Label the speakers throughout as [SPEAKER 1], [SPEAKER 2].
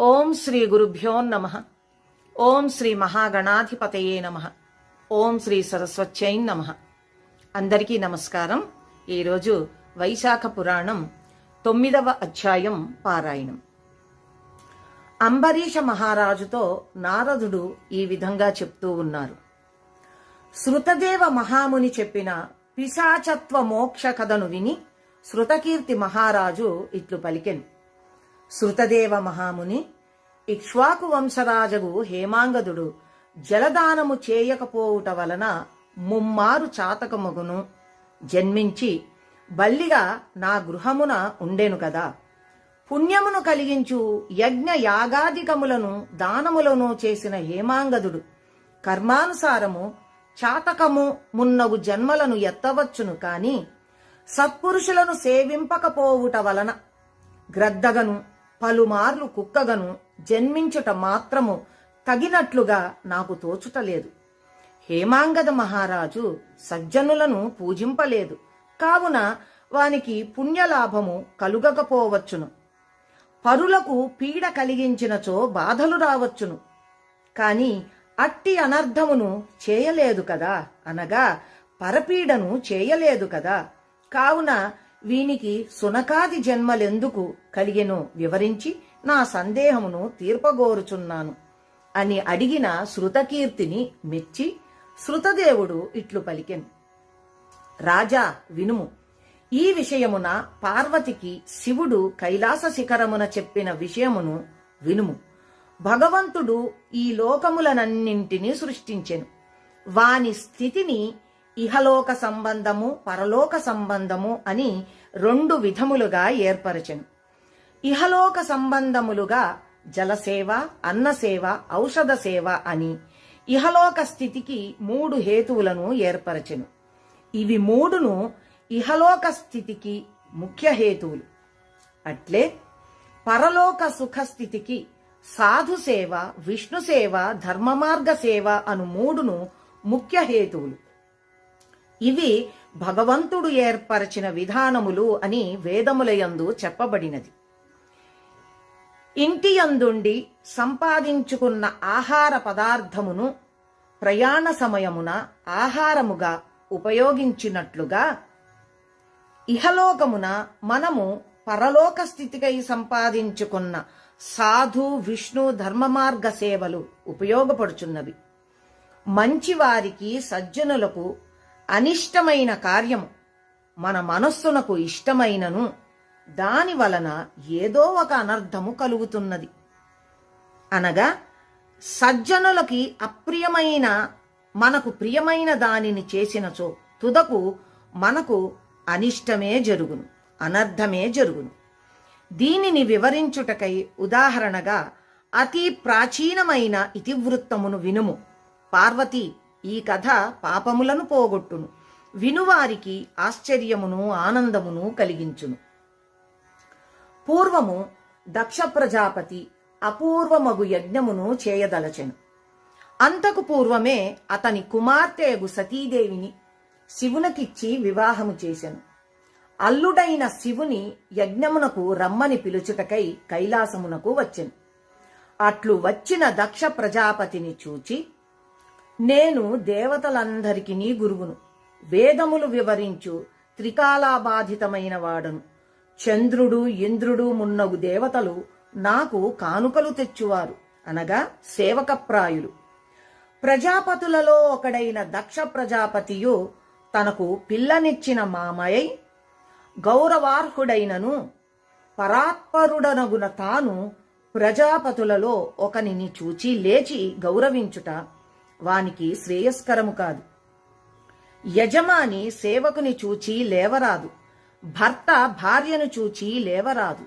[SPEAKER 1] ఓం శ్రీ గురుభ్యో నమ. ఓం శ్రీ మహాగణాధిపతయే నమ. ఓం శ్రీ సరస్వత్యై నమ. అందరికీ నమస్కారం. ఈరోజు వైశాఖ పురాణం తొమ్మిదవ అధ్యాయం పారాయణం. అంబరీష మహారాజుతో నారదుడు ఈ విధంగా చెప్తూ ఉన్నారు. శృతదేవ మహాముని చెప్పిన పిశాచత్వ మోక్ష కథను విని శృతకీర్తి మహారాజు ఇట్లు పలికెను. శృతదేవ మహాముని ఇక్ష్వాకు వంశరాజగు హేమాంగదుడు జలదానము చేయకపోవుట వలన ముమ్మారు చాతకమగును. జన్మించి బల్లిగా నా గృహమున ఉండెను కదా. పుణ్యమును కలిగించు యజ్ఞ యాగాదికములను దానములను చేసిన హేమాంగదుడు. కర్మానుసారము చాతకము మున్నగు జన్మలను ఎత్తవచ్చును కాని సత్పురుషులను సేవింపకపోవుట వలన గ్రద్దగను. పలుమార్లు కుక్కగను జన్మించుట మాత్రము తగినట్లుగా నాకు తోచుటలేదు. హేమాంగద మహారాజు సజ్జనులను పూజింపలేదు. కావున వానికి పుణ్యలాభము కలుగకపోవచ్చును. పరులకు పీడ కలిగించినచో బాధలు రావచ్చును. కాని అట్టి అనర్థమును చేయలేదు కదా అనగా పరపీడను చేయలేదు కదా. కావున వీనికి సునకాది జన్మలెందుకు కలిగెను వివరించి నా సందేహమును తీర్పగోరుచున్నాను అని అడిగిన శృతకీర్తిని మెచ్చి శృతదేవుడు ఇట్లు పలికెను. రాజా వినుము ఈ విషయమున పార్వతికి శివుడు కైలాస శిఖరమున చెప్పిన విషయమును వినుము. భగవంతుడు ఈ లోకములనన్నింటినీ సృష్టించెను. వాని స్థితిని ఇహలోక సంబంధము పరలోక సంబంధము అని రెండు విధములుగా ఏర్పరచెను. ఇహలోక సంబంధములుగా జలసేవ అన్నసేవ ఔషధ సేవ అని ఇహలోక స్థితికి మూడు హేతువులను ఏర్పరచెను. ఇవి మూడును ఇహలోక స్థితికి ముఖ్య హేతువులు. అట్లే పరలోక సుఖస్థితికి సాధు సేవ విష్ణు సేవ ధర్మమార్గ సేవ అను మూడును ముఖ్య హేతువులు. ఇవి భగవంతుడు ఏర్పరచిన విధానములు అని వేదములయందు చెప్పబడినది. ఇంటి అందుండి సంపాదించుకున్న ఆహార పదార్థమును ప్రయాణ సమయమున ఆహారముగా ఉపయోగించినట్లుగా ఇహలోకమున మనము పరలోక స్థితికై సంపాదించుకున్న సాధు విష్ణు ధర్మ మార్గ సేవలు ఉపయోగపడుచున్నవి. మంచివారికి సజ్జనులకు అనిష్టమైన కార్యము. మన మనస్సునకు ఇష్టమైనను. దాని వలన ఏదో ఒక అనర్థము కలుగుతున్నది. అనగా సజ్జనులకి అప్రియమైన మనకు ప్రియమైన దానిని చేసినచో తుదకు మనకు అనిష్టమే జరుగును అనర్థమే జరుగును. దీనిని వివరించుటకై ఉదాహరణగా అతి ప్రాచీనమైన ఇతివృత్తమును వినుము. పార్వతి ఈ కథ పాపములను పోగొట్టును. వినువారికి ఆశ్చర్యమును ఆనందమును కలిగించును. పూర్వము దక్ష ప్రజాపతి అపూర్వమగు యజ్ఞమును చేయదలచెను. అంతకు పూర్వమే అతని కుమార్తెయగు సతీదేవిని శివునకిచ్చి వివాహము చేసెను. అల్లుడైన శివుని యజ్ఞమునకు రమ్మని పిలుచుటకై కైలాసమునకు వచ్చెను. అట్లు వచ్చిన దక్ష ప్రజాపతిని చూచి నేను దేవతలందరికీ గురువును వేదములు వివరించు త్రికాలాబాధితమైన వాడను. చంద్రుడు ఇంద్రుడు మున్నగు దేవతలు నాకు కానుకలు తెచ్చువారు అనగా సేవకప్రాయులు. ప్రజాపతులలో ఒకడైన దక్ష ప్రజాపతియు తనకు పిల్లనిచ్చిన మామయ్య గౌరవార్హుడైనను పరాత్పరుడనగున తాను ప్రజాపతులలో ఒకనిని చూచి లేచి గౌరవించుట వానికి శ్రేయస్కరము కాదు. యజమాని సేవకుని చూచి లేవరాదు. భర్త భార్యను చూచి లేవరాదు.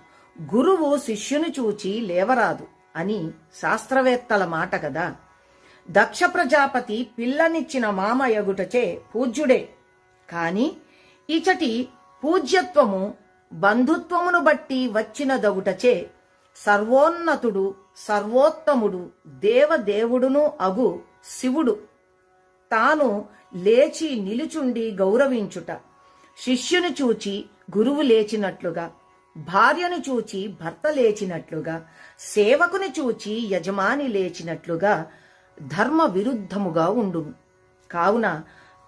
[SPEAKER 1] గురువు శిష్యుని చూచి లేవరాదు అని శాస్త్రవేత్తల మాట కదా. దక్ష ప్రజాపతి పిల్లనిచ్చిన మామయగుటచే పూజ్యుడే. కాని ఇచటి పూజ్యత్వము బంధుత్వమును బట్టి వచ్చిన దగుటచే సర్వోన్నతుడు సర్వోత్తముడు దేవదేవుడును అగు శివుడు. తాను లేచి నిలుచుండి గౌరవించుట. శిష్యుని చూచి గురువు లేచినట్లుగా భార్యను చూచి భర్త లేచినట్లుగా సేవకుని చూచి యజమాని లేచినట్లుగా ధర్మ విరుద్ధముగా ఉండును కావున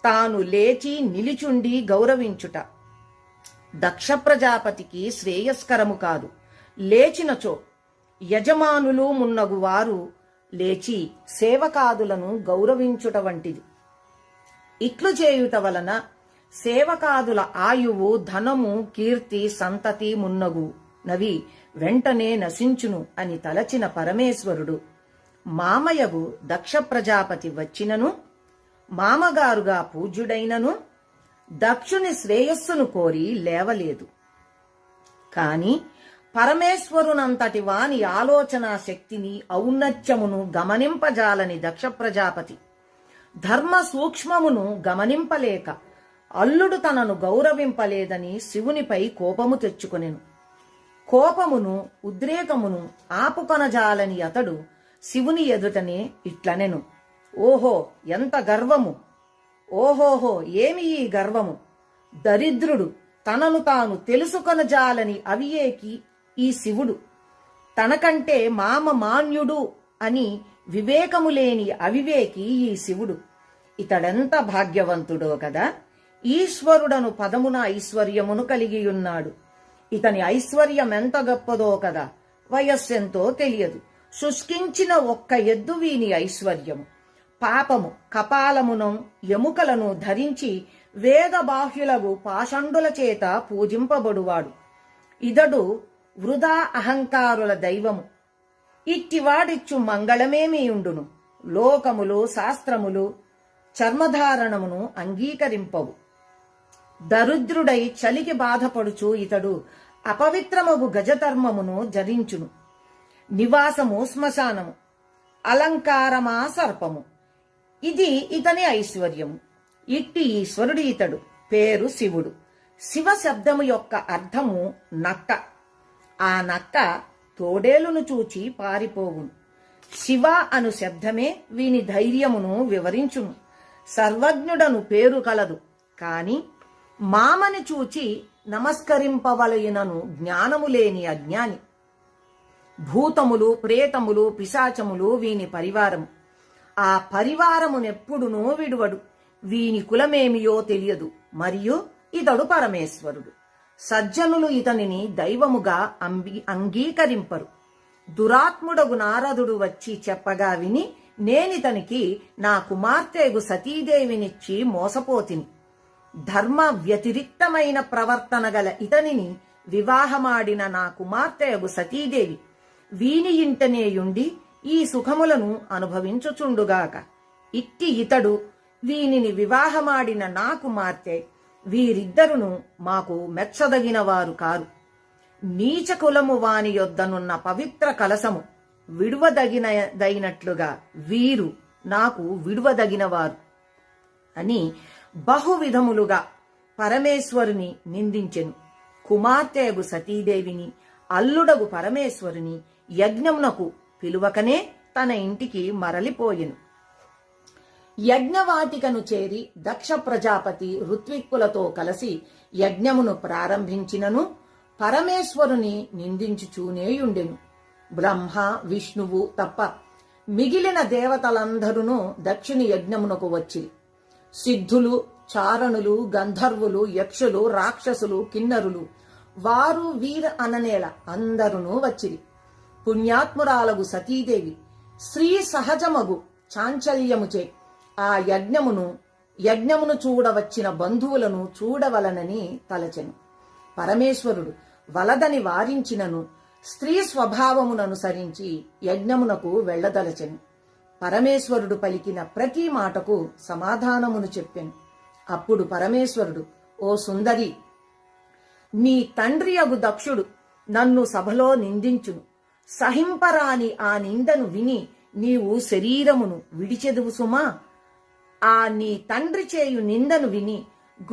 [SPEAKER 1] తాను లేచి నిలిచుండి గౌరవించుట. దక్ష ప్రజాపతికి శ్రేయస్కరము కాదు. లేచినచో యజమానులు మున్నగు వారు లేచి సేవకాదులను గౌరవించుట వంటిది. ఇట్లు చేయుట వలన సేవకాదుల ఆయువు ధనము కీర్తి సంతతి మున్నగు. నవి వెంటనే నశించును అని తలచిన పరమేశ్వరుడు మామయ్యకు దక్ష ప్రజాపతి వచ్చినను మామగారుగా పూజ్యుడైనను దక్షుని శ్రేయస్సును కోరి లేవలేదు. కాని పరమేశ్వరునంతటి వాని ఆలోచనా శక్తిని ఔన్నత్యమును గమనింపజాలని దక్ష ప్రజాపతి. ధర్మ సూక్ష్మమును గమనింపలేక అల్లుడు తనను గౌరవింపలేదని శివునిపై కోపము తెచ్చుకొనెను. కోపమును ఉద్రేకమును ఆపుకొనజాలని అతడు శివుని ఎదుటనే ఇట్లనెను. ఓహో ఎంత గర్వము! ఓహోహో ఏమి ఈ గర్వము! దరిద్రుడు తనను తాను తెలుసుకొనజాలని అవియేకి ఈ శివుడు. తనకంటే మామ మాన్యుడు అని వివేకము లేని అవివేకి ఈ శివుడు. ఇతడెంత భాగ్యవంతుడో కదా? ఈశ్వరుడను పదమున ఐశ్వర్యమును కలిగియున్నాడు. ఇతని ఐశ్వర్యం ఎంత గొప్పదో కదా? వయస్సెంతో తెలియదు. శుష్కించిన ఒక్క ఎద్దు వీని ఐశ్వర్యము. పాపము కపాలమును ఎముకలను ధరించి వేద బాహ్యులకు పాషండుల చేత పూజింపబడువాడు. ఇతడు వృధా అహంకారుల దైవము. ఇట్టివాడిచ్చు మంగళమేమియుండును. లోకములు శాస్త్రములు చర్మధారణమును అంగీకరింపవు. దరిద్రుడై చలికి బాధపడుచు ఇతడు అపవిత్రమగు గజధర్మమును జరించును నివాసము శ్మశానము. అలంకారమా సర్పము. ఇది ఇతని ఐశ్వర్యము. ఇట్టి ఈశ్వరుడు ఇతడు. పేరు శివుడు. శివ శబ్దము యొక్క అర్థము నక్క. ఆ నక్క తోడేలును చూచి పారిపోవును. శివ అను శబ్దమే వీని ధైర్యమును వివరించును. సర్వజ్ఞుడను పేరు కలదు. కాని మామని చూచి నమస్కరింపవలయునను జ్ఞానము లేని అజ్ఞాని. భూతములు ప్రేతములు పిశాచములు వీని పరివారము. ఆ పరివారమునెప్పుడునూ విడువడు. వీని కులమేమియో తెలియదు. మరియు ఇతడు పరమేశ్వరుడు. సజ్జనులు ఇతనిని దైవముగా అంబి అంగీకరింపరు. దురాత్ముడగు నారదుడు వచ్చి చెప్పగా విని నేనితనికి నా కుమార్తెగు సతీదేవినిచ్చి మోసపోతిని. ధర్మ వ్యతిరిక్తమైన ప్రవర్తన గల ఇతనిని వివాహమాడిన నా కుమార్తెగు సతీదేవి వీని ఇంటనేయుండి ఈ సుఖములను అనుభవించుచుండుగాక. ఇట్టి ఇతడు వీనిని వివాహమాడిన నా కుమార్తె వీరిద్దరును మాకు మెచ్చదగిన వారు కారు. నీచ కులము వాని యొద్దనున్న పవిత్ర కలసము విడువదగినదైనట్లుగా వీరు నాకు విడువదగినవారు అని బహువిధములుగా పరమేశ్వరుని నిందించెను. కుమార్తెగు సతీదేవిని అల్లుడగు పరమేశ్వరుని యజ్ఞమునకు పిలువకనే తన ఇంటికి మరలిపోయెను. యజ్ఞవాటికను చేరి దక్ష ప్రజాపతి ఋత్విక్కులతో కలిసి యజ్ఞమును ప్రారంభించినను. పరమేశ్వరుని నిందించుచూనేయుండెను. బ్రహ్మ విష్ణువు తప్ప మిగిలిన దేవతలందరూ దక్షిణ యజ్ఞమునకు వచ్చి సిద్ధులు చారణులు గంధర్వులు యక్షులు రాక్షసులు కిన్నరులు వారు వీర అననేల అందరునూ వచ్చిరి. పుణ్యాత్మురాలగు సతీదేవి శ్రీ సహజమగు చాంచల్యముచే ఆ యజ్ఞమును యజ్ఞమును చూడవచ్చిన బంధువులను చూడవలనని తలచెను. పరమేశ్వరుడు వలదని వారించినను స్త్రీ స్వభావముననుసరించి యజ్ఞమునకు వెళ్ళదలచెను పరమేశ్వరుడు పలికిన ప్రతి మాటకు సమాధానమును చెప్పెను. అప్పుడు పరమేశ్వరుడు ఓ సుందరి నీ తండ్రి అగు దక్షుడు నన్ను సభలో నిందించును. సహింపరాని ఆ నిందను విని నీవు శరీరమును విడిచెదువు సుమా ఆ నీ తండ్రి చేయు నిందను విని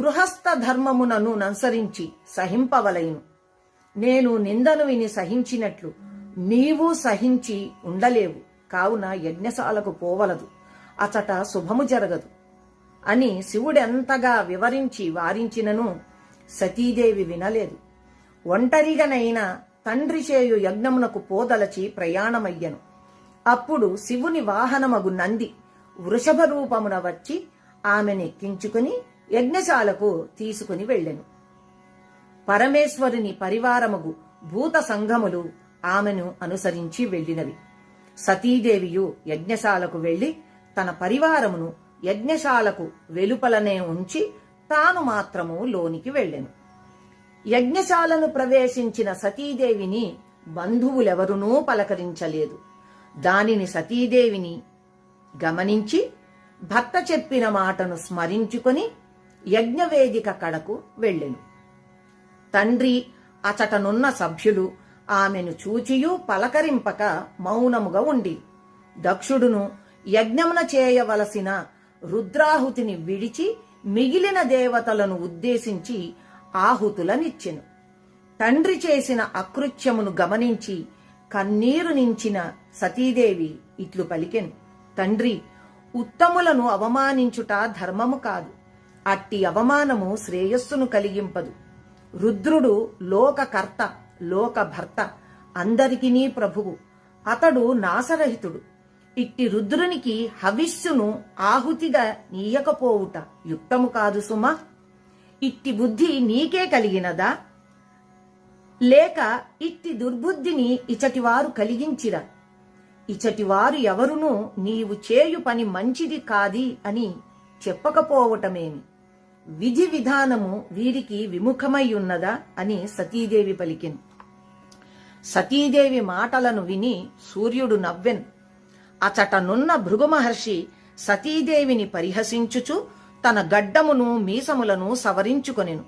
[SPEAKER 1] గృహస్థ ధర్మమునను ననుసరించి సహింపవలయును నేను నిందను విని సహించినట్లు నీవు సహించి ఉండలేవు. కావున యజ్ఞశాలకు పోవలదు. అచట శుభము జరగదు. అని శివుడెంతగా వివరించి వారించినను సతీదేవి వినలేదు. ఒంటరిగనైనా తండ్రి చేయు యజ్ఞమునకు పోదలచి ప్రయాణమయ్యను. అప్పుడు శివుని వాహనమగు నంది వృషభ రూపమున వచ్చి ఆమెనెక్కించుకుని యజ్ఞశాలకు తీసుకుని వెళ్ళెను. పరమేశ్వరుని పరివారముగు భూత సంఘములు ఆమెను అనుసరించి వెళ్ళినవి. సతీదేవియు యజ్ఞశాలకు వెళ్ళి తన పరివారమును యజ్ఞశాలకు వెలుపలనే ఉంచి తాను మాత్రము లోనికి వెళ్ళెను. యజ్ఞశాలను ప్రవేశించిన సతీదేవిని బంధువులెవరునూ పలకరించలేదు. దానిని సతీదేవిని గమనించి భర్త చెప్పిన మాటను స్మరించుకొని యజ్ఞవేదిక కడకు వెళ్ళెను. తండ్రి అచటనున్న సభ్యులు ఆమెను చూచియూ పలకరింపక మౌనముగా ఉండి దక్షుడును యజ్ఞమున చేయవలసిన రుద్రాహుతిని విడిచి మిగిలిన దేవతలను ఉద్దేశించి ఆహుతులనిచ్చెను. తండ్రి చేసిన అకృత్యమును గమనించి కన్నీరు నించిన సతీదేవి ఇట్లు పలికెను. తండ్రి ఉత్తములను అవమానించుట ధర్మము కాదు. అట్టి అవమానము శ్రేయస్సును కలిగింపదు. రుద్రుడు లోకకర్త లోకభర్త అందరికినీ ప్రభువు. అతడు నాసరహితుడు ఇట్టి రుద్రునికి హవిస్సును ఆహుతిగా నీయకపోవుట యుక్తము కాదు సుమా. ఇట్టి బుద్ధి నీకే కలిగినదా? లేక ఇట్టి దుర్బుద్ధిని ఇచటివారు కలిగించిరా? ఇచటివారు ఎవరునూ నీవు చేయు పని మంచిది కాది అని చెప్పకపోవటమేమి? విధి విధానము వీరికి విముఖమై ఉన్నదా అని సతీదేవి పలికెను. సతీదేవి మాటలను విని సూర్యుడు నవ్వెను. అచటనున్న భృగు మహర్షి సతీదేవిని పరిహసించుచు తన గడ్డమును మీసములను సవరించుకొనెను.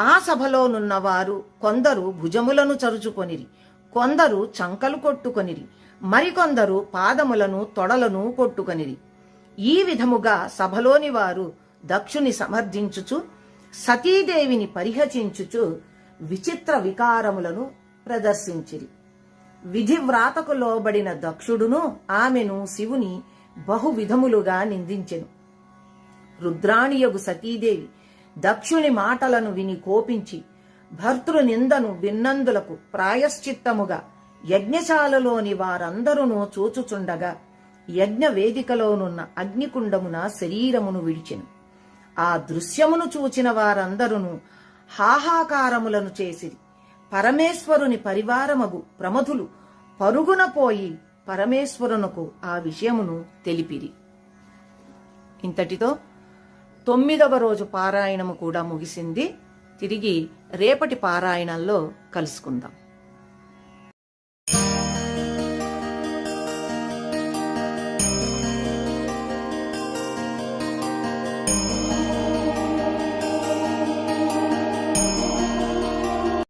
[SPEAKER 1] ఆ సభలోనున్నవారు కొందరు భుజములను చరుచుకొనిరి కొందరు చంకలు కొట్టుకొనిరి మరికొందరు పాదములను తొడలను కొట్టుకొనిరి. ఈ విధముగా సభలోని వారు దక్షుని సమర్థించుచు సతీదేవిని పరిహసించుచు విచిత్ర వికారములను ప్రదర్శించిరి. విధివ్రాతకు లోబడిన దక్షుడును ఆమెను శివుని బహు విధములుగా నిందించెను. రుద్రాణియగు సతీదేవి దక్షుని మాటలను విని కోపించి భర్తృ నిందను విన్నందులకు ప్రాయశ్చిత్తముగా యజ్ఞశాలలోని వారందరూ చూచుచుండగా యజ్ఞ వేదికలోనున్న అగ్నికుండమున శరీరమును విడిచెను. ఆ దృశ్యమును చూచిన వారందరును హాహాకారములను చేసిరి. పరమేశ్వరుని పరివారమగు ప్రమధులు పరుగున పోయి పరమేశ్వరునకు ఆ విషయమును తెలిపిరి. ఇంతటితో తొమ్మిదవ రోజు పారాయణము కూడా ముగిసింది. తిరిగి రేపటి పారాయణంలో కలుసుకుందాం.